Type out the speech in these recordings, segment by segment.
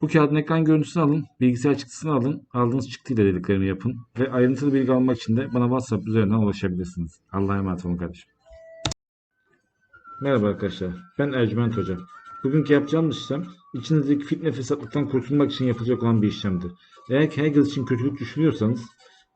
Bu kağıdın ekran görüntüsünü alın, bilgisayar çıktısını alın, aldığınız çıktıyla dediklerimi yapın ve ayrıntılı bilgi almak için de bana WhatsApp üzerinden ulaşabilirsiniz. Allah'a emanet olun kardeşim. Merhaba arkadaşlar, ben Ercüment Hoca. Bugünkü yapacağımız işlem, içinizdeki fitne fesatlıktan kurtulmak için yapılacak olan bir işlemdir. Eğer ki herkes için kötülük düşünüyorsanız,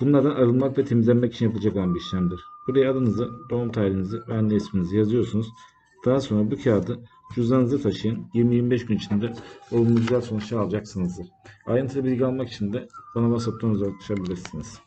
bunlardan arınmak ve temizlenmek için yapılacak olan bir işlemdir. Buraya adınızı, doğum tarihinizi ve anne isminizi yazıyorsunuz. Daha sonra bu kağıdı cüzdanınızda taşıyın. 20-25 gün içinde olumlu güzel sonuçlar alacaksınızdır. Ayrıntılı bilgi almak için de bana WhatsApp'tan ulaşabilirsiniz.